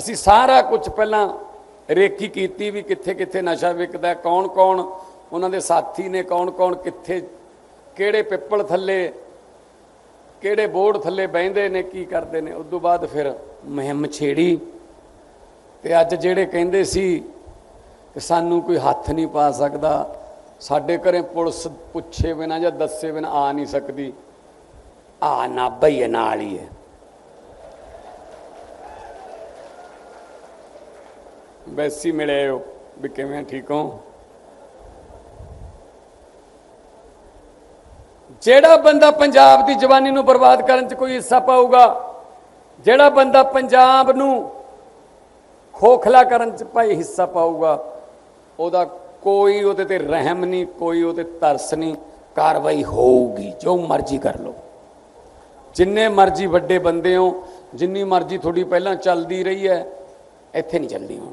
ਅਸੀਂ ਸਾਰਾ ਕੁਝ ਪਹਿਲਾਂ ਰੇਖੀ ਕੀਤੀ ਵੀ ਕਿੱਥੇ ਕਿੱਥੇ ਨਸ਼ਾ ਵਿਕਦਾ, ਕੌਣ ਕੌਣ ਉਹਨਾਂ ਦੇ ਸਾਥੀ ਨੇ, ਕੌਣ ਕੌਣ ਕਿੱਥੇ, ਕਿਹੜੇ ਪਿੱਪਲ ਥੱਲੇ, ਕਿਹੜੇ ਬੋਰਡ ਥੱਲੇ ਬਹਿੰਦੇ ਨੇ, ਕੀ ਕਰਦੇ ਨੇ। ਉਸ ਤੋਂ ਬਾਅਦ ਫਿਰ ਮੁਹਿੰਮ ਛੇੜੀ ਤੇ ਅੱਜ ਜਿਹੜੇ ਕਹਿੰਦੇ ਸੀ ਕਿ ਸਾਨੂੰ ਕੋਈ ਹੱਥ ਨਹੀਂ ਪਾ ਸਕਦਾ, ਸਾਡੇ ਘਰੇ ਪੁਲਿਸ ਪੁੱਛੇ ਬਿਨਾ ਜਾਂ ਦੱਸੇ ਬਿਨਾ ਆ ਨਹੀਂ ਸਕਦੀ। ਆ ਨਾ ਬਈ ਨਾਲ ਹੀ ਹੈ। ਵੈਸੀ ਮਿਲੇ ਹੋ ਵੀ ਕਿਵੇਂ ਠੀਕ ਹੋ? ਜਿਹੜਾ ਬੰਦਾ ਪੰਜਾਬ ਦੀ ਜਵਾਨੀ ਨੂੰ ਬਰਬਾਦ ਕਰਨ 'ਚ ਕੋਈ ਹਿੱਸਾ ਪਾਊਗਾ, ਜਿਹੜਾ ਬੰਦਾ ਪੰਜਾਬ ਨੂੰ ਖੋਖਲਾ ਕਰਨ 'ਚ ਭਾਈ ਹਿੱਸਾ ਪਾਊਗਾ, ਉਹਦਾ ਕੋਈ ਉਹਦੇ ਤੇ ਰਹਿਮ ਨਹੀਂ, ਕੋਈ ਉਹਦੇ ਤਰਸ ਨਹੀਂ, ਕਾਰਵਾਈ ਹੋਊਗੀ, ਜੋ ਮਰਜ਼ੀ ਕਰ ਲਓ। ਜਿੰਨੇ ਮਰਜ਼ੀ ਵੱਡੇ ਬੰਦੇ ਹੋ ਜਿੰਨੀ ਮਰਜ਼ੀ ਤੁਹਾਡੀ ਪਹਿਲਾਂ ਚੱਲਦੀ ਰਹੀ ਹੈ, ਇੱਥੇ ਨਹੀਂ ਚੱਲਦੀ ਹੁਣ।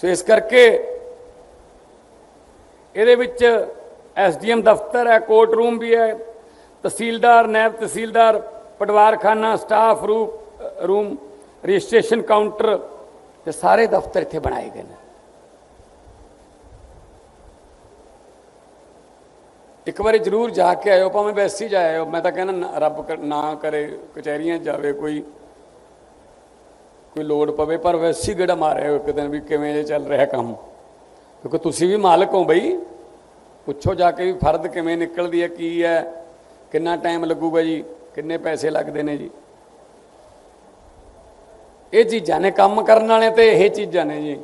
ਸੋ ਇਸ ਕਰਕੇ ਇਹਦੇ ਵਿੱਚ ਐਸਡੀਐਮ ਦਫ਼ਤਰ ਹੈ ਕੋਰਟ ਰੂਮ ਵੀ ਹੈ, ਤਹਿਸੀਲਦਾਰ ਨਾਇਬ ਤਹਿਸੀਲਦਾਰ, ਪਟਵਾਰਖਾਨਾ staff room room registration counter ਤੇ ਸਾਰੇ ਦਫ਼ਤਰ ਇੱਥੇ ਬਣਾਏ ਗਏ ਨੇ। ਇੱਕ ਵਾਰੀ ਜ਼ਰੂਰ ਜਾ ਕੇ ਆਇਓ, ਭਾਵੇਂ ਵੈਸੇ ਹੀ ਜਾਇਓ, ਮੈਂ ਤਾਂ ਕਹਿੰਦਾ ਨਾ- ਰੱਬ ਨਾ ਕਰੇ, ਕਚਹਿਰੀਆਂ ਜਾਵੇ ਕੋਈ। ਕੋਈ ਲੋੜ ਪਵੇ, ਪਰ ਵੈਸੀ ਹੀ ਮਾਰਿਆ ਮਾਰਿਓ ਇੱਕ ਦਿਨ ਵੀ ਕਿਵੇਂ ਜੇ ਚੱਲ ਰਿਹਾ ਕੰਮ। ਕਿਉਂਕਿ ਤੁਸੀਂ ਵੀ ਮਾਲਕ ਹੋ ਬਈ। ਪੁੱਛੋ ਜਾ ਕੇ ਵੀ ਫਰਦ ਕਿਵੇਂ ਨਿਕਲਦੀ ਹੈ, ਕੀ ਹੈ, ਕਿੰਨਾ ਟਾਈਮ ਲੱਗੂਗਾ ਜੀ, ਕਿੰਨੇ ਪੈਸੇ ਲੱਗਦੇ ਨੇ ਜੀ। ਇਹ ਚੀਜ਼ਾਂ ਨੇ ਕੰਮ ਕਰਨ ਵਾਲੇ ਤੇ, ਇਹ ਚੀਜ਼ਾਂ ਨੇ ਜੀ।